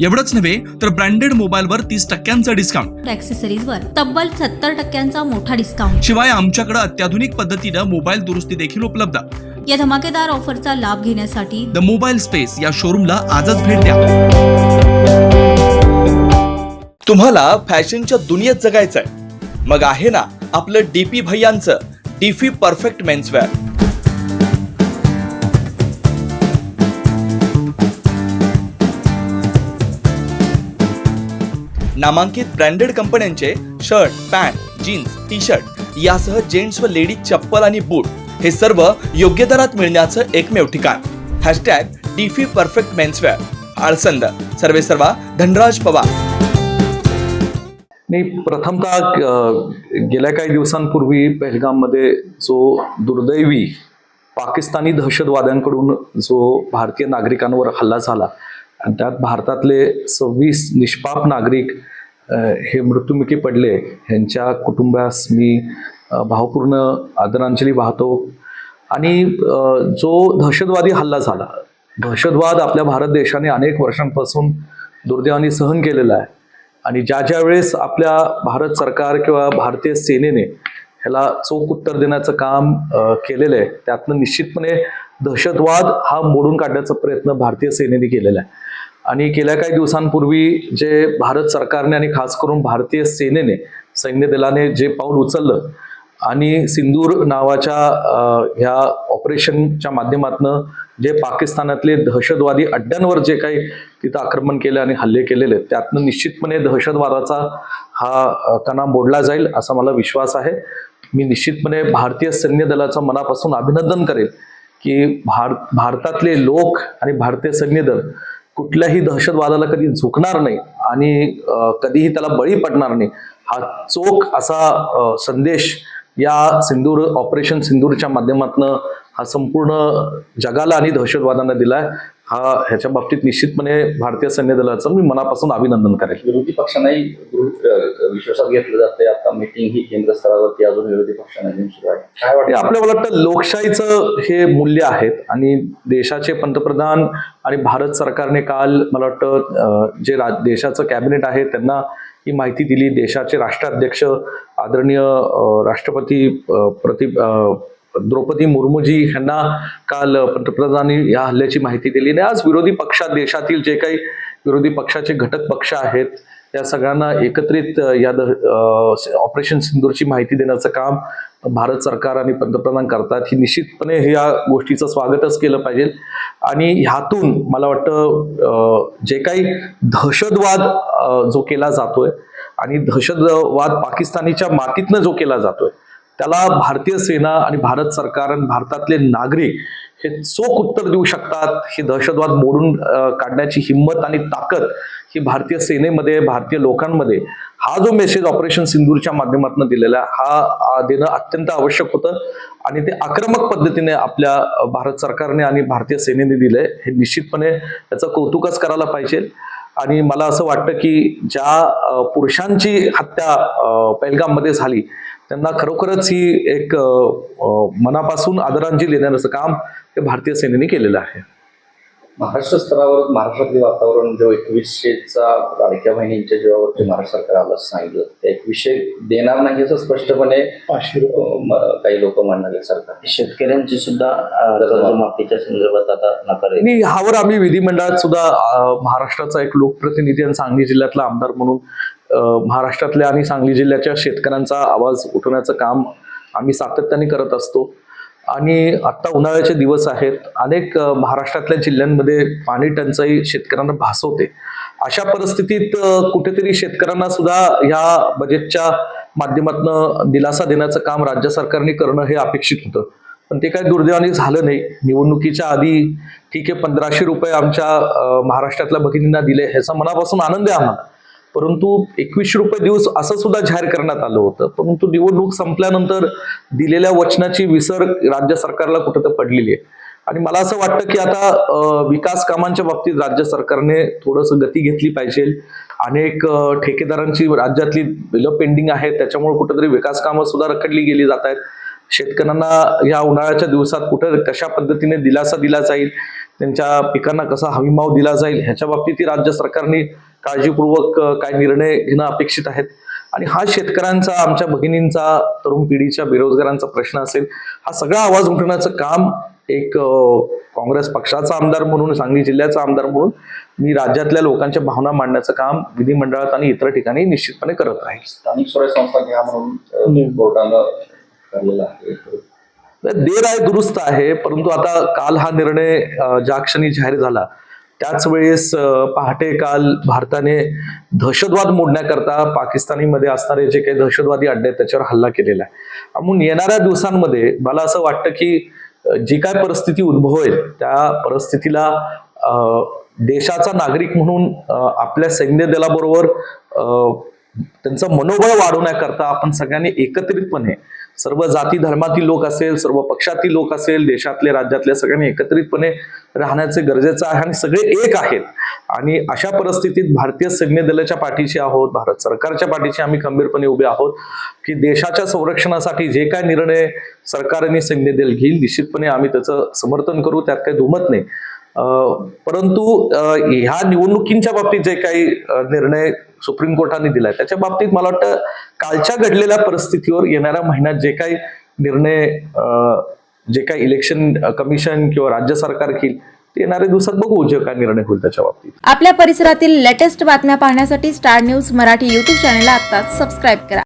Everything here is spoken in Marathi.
एवढंच नव्हे तर ब्रँडेड मोबाईलवर तीस टक्क्यांचा डिस्काउंट ॲक्सेसरीजवर तब्बल सत्तर टक्क्यांचा मोठा डिस्काउंट शिवाय आमच्याकडे अत्याधुनिक पद्धतीनं मोबाईल दुरुस्ती देखील उपलब्ध. या धमाकेदार ऑफरचा लाभ घेण्यासाठी द मोबाईल स्पेस या शोरूमला आजच भेट द्या. तुम्हाला फॅशनच्या दुनियेत जगायचंय. मग आहे ना आपलं डीपी भैयांचं डीफी परफेक्ट मेन्सवेअर नामांकित ब्रँडेड कंपन्यांचे shirt pant jeans T shirt यासह जेंट्स व लेडीज चप्पल आणि बूट हे सर्व योग्य दरात मिळण्याचं एकमेव ठिकाण. हॅशटॅग डीफी परफेक्ट मेन्सवेअर. आळसंद. सर्वे सर्वा धनराज पवार. नाही प्रथमतः गेल्या काही दिवसांपूर्वी पहलगाममध्ये जो दुर्दैवी पाकिस्तानी दहशतवाद्यांकडून जो भारतीय नागरिकांवर हल्ला झाला आणि त्यात भारतातले सव्वीस निष्पाप नागरिक हे मृत्युमुखी पडले. ह्यांच्या कुटुंबास मी भावपूर्ण आदरांजली वाहतो. आणि जो दहशतवादी हल्ला झाला दहशतवाद आपल्या भारत देशाने अनेक वर्षांपासून दुर्दैवाने सहन केलेला आहे. आणि ज्या ज्या वेळेस आपल्या भारत सरकार किंवा भारतीय सेनेने ह्याला चोख उत्तर देण्याचं काम केलेलं आहे त्यातनं निश्चितपणे दहशतवाद हा मोडून काढण्याचा प्रयत्न भारतीय सेनेने केलेला आहे. आणि गेल्या काही दिवसांपूर्वी जे भारत सरकारने आणि खास करून भारतीय सेनेने सैन्य दलाने जे पाऊल उचललं आणि सिंदूर नावाच्या ह्या ऑपरेशनच्या माध्यमातनं जे पाकिस्तानातले दहशतवादी अड्ड्यांवर जे काही तिथं आक्रमण केलं आणि हल्ले केलेले आहेत, त्यातनं निश्चितपणे दहशतवादाचा हा कणा मोडला जाईल असा मला विश्वास आहे. मी निश्चितपणे भारतीय सैन्य दलाचं मनापासून अभिनंदन करेल की भार भारतातले लोक आणि भारतीय सैन्य दल कुठल्याही दहशतवादाला कधी झुकणार नाही आणि कधीही त्याला बळी पडणार नाही. हा चोख असा संदेश या सिंदूर ऑपरेशन सिंदूरच्या माध्यमातून हा संपूर्ण जगाला आणि दहशतवादांना दिलाय. हा ह्याच्या बाबतीत निश्चितपणे भारतीय सैन्य दलाचं मी मनापासून अभिनंदन करेल. विरोधी पक्षांनाही विश्वासात घेतलं जाते आता मीटिंग ही केंद्र स्तरावरती अजून विरोधी पक्षांना सुरू आहे. काय वाटतं? आपल्याला वाटतं लोकशाहीचं हे मूल्य आहेत आणि देशाचे पंतप्रधान आणि भारत सरकारने काल मला वाटतं जे देशाचं कॅबिनेट आहे त्यांना ही माहिती दिली. देशाचे राष्ट्राध्यक्ष आदरणीय राष्ट्रपती प्रति द्रौपदी मुर्मूजी यांना काल पंतप्रधानांनी या हल्ल्याची माहिती दिली. आणि आज विरोधी पक्षात देशातील जे काही विरोधी पक्षाचे घटक पक्ष आहेत या सगळ्यांना एकत्रित या ऑपरेशन सिंदूरची माहिती देण्याचं काम भारत सरकार आणि पंतप्रधान करतात. ही निश्चितपणे या गोष्टीचं स्वागतच केलं पाहिजे. आणि ह्यातून मला वाटतं जे काही दहशतवाद जो केला जातोय आणि दहशतवाद पाकिस्तानीच्या मातीतनं जो केला जातोय त्याला भारतीय सेना आणि भारत सरकार आणि भारतातले नागरिक हे चोख उत्तर देऊ शकतात. हे दहशतवाद मोडून काढण्याची हिंमत आणि ताकद ही भारतीय सेनेमध्ये भारतीय लोकांमध्ये हा जो मेसेज ऑपरेशन सिंदूरच्या माध्यमातून दिलेला आहे, हा देणं अत्यंत आवश्यक होतं. आणि ते आक्रमक पद्धतीने आपल्या भारत सरकारने आणि भारतीय सेनेने दिलंय. हे निश्चितपणे त्याचं कौतुकच करायला पाहिजे. आणि मला असं वाटतं की ज्या पुरुषांची हत्या अ, पहलगाममध्ये झाली त्यांना खरोखरच ही एक मनापासून आदरांजली देण्याचं काम हे भारतीय सेनेने केलेलं आहे. महाराष्ट्र स्तरावर महाराष्ट्रातले वातावरण जो एकवीसशेचा लाडक्या बहिणींच्या जीवावर जे महाराष्ट्र सरकार आलं सांगितलं ते एकवीसशे देणार नाही असं स्पष्टपणे काही लोक म्हणणारे सरकार. शेतकऱ्यांची सुद्धा अ, कर्जमाफीच्या संदर्भात आता नकार ह्यावर आम्ही विधिमंडळात सुद्धा महाराष्ट्राचा एक लोकप्रतिनिधी आणि सांगली जिल्ह्यातला आमदार म्हणून महाराष्ट्रातल्या आणि सांगली जिल्ह्याच्या शेतकऱ्यांचा आवाज उठवण्याचं काम आम्ही सातत्याने करत असतो. आणि आत्ता उन्हाळ्याचे दिवस आहेत. अनेक महाराष्ट्रातल्या जिल्ह्यांमध्ये पाणी टंचाई शेतकऱ्यांना भासवते. अशा परिस्थितीत कुठेतरी शेतकऱ्यांना सुद्धा ह्या बजेटच्या माध्यमातून दिलासा देण्याचं काम राज्य सरकारने करणं हे अपेक्षित होतं. पण ते काय दुर्दैवाने झालं नाही. निवडणुकीच्या आधी ठीक आहे पंधराशे रुपये आमच्या महाराष्ट्रातल्या भगिनींना दिले. ह्याचा मनापासून आनंद आहे आम्हाला. परंतु एकवीसशे रुपये दिवस असं सुद्धा जाहीर करण्यात आलं होतं. परंतु निवडणूक संपल्यानंतर दिलेल्या वचनाची विसर राज्य सरकारला कुठं तर पडलेली आहे. आणि मला असं वाटतं की आता विकास कामांच्या बाबतीत राज्य सरकारने थोडंसं गती घेतली पाहिजे. अनेक ठेकेदारांची राज्यातली बिलं पेंडिंग आहेत त्याच्यामुळे कुठेतरी विकास कामं सुद्धा रखडली गेली जात आहेत. शेतकऱ्यांना या उन्हाळ्याच्या दिवसात कुठं कशा पद्धतीने दिलासा दिला जाईल त्यांच्या पिकांना कसा हमीभाव दिला जाईल ह्याच्या बाबतीत राज्य सरकारने काळजीपूर्वक काय निर्णय घेणं अपेक्षित आहेत. आणि हा शेतकऱ्यांचा आमच्या भगिनींचा तरुण पिढीच्या बेरोजगारांचा प्रश्न असेल हा सगळा आवाज उठवण्याचं काम एक काँग्रेस पक्षाचा आमदार म्हणून सांगली जिल्ह्याचा आमदार म्हणून मी राज्यातल्या लोकांच्या भावना मांडण्याचं काम विधिमंडळात आणि इतर ठिकाणी निश्चितपणे करत राहील. स्थानिक स्वराज्य संस्था घ्या म्हणून कोर्टानं आहे. देर आहे दुरुस्त आहे परंतु आता काल हा निर्णय ज्या क्षणी जाहीर झाला त्याच वेळेस पहाटे काल भारताने दहशतवाद मोडण्याकरता पाकिस्तानीमध्ये असणारे जे काही दहशतवादी अड्डे आहेत त्याच्यावर हल्ला केलेला आहे. म्हणून येणाऱ्या दिवसांमध्ये मला असं वाटतं की जी काय परिस्थिती उद्भवेल त्या परिस्थितीला देशाचा नागरिक म्हणून आपल्या सैन्य दलाबरोबर त्यांचं मनोबळ वाढवण्याकरता आपण सगळ्यांनी एकत्रितपणे सर्व जाती धर्मातील लोक असेल सर्व पक्षातील लोक असेल देशातले राज्यातल्या सगळ्यांनी एकत्रितपणे राहण्याचे गरजेचं आहे आणि सगळे एक आहेत. आणि अशा परिस्थितीत भारतीय सैन्य दलाच्या पाठीशी आहोत भारत सरकारच्या पाठीशी आम्ही खंबीरपणे उभे आहोत की देशाच्या संरक्षणासाठी जे काय निर्णय सरकारने सैन्य दल घेईल निश्चितपणे आम्ही त्याचं समर्थन करू त्यात काही दुमत नाही. परंतु ह्या निवडणुकींच्या बाबतीत जे काही निर्णय सुप्रीम कोर्टाने दिलाय. त्याच्या बाबतीत मला वाटतं कालच्या घडलेल्या परिस्थितीवर येणाऱ्या महिन्यात जे काही निर्णय जे काही इलेक्शन कमिशन किंवा राज्य सरकार घेईल ते येणाऱ्या दिवसात बघू जे काय निर्णय होईल त्याच्या बाबतीत. आपल्या परिसरातील लेटेस्ट बातम्या पाहण्यासाठी स्टार न्यूज मराठी यूट्यूब चॅनलला आता सबस्क्राईब करा.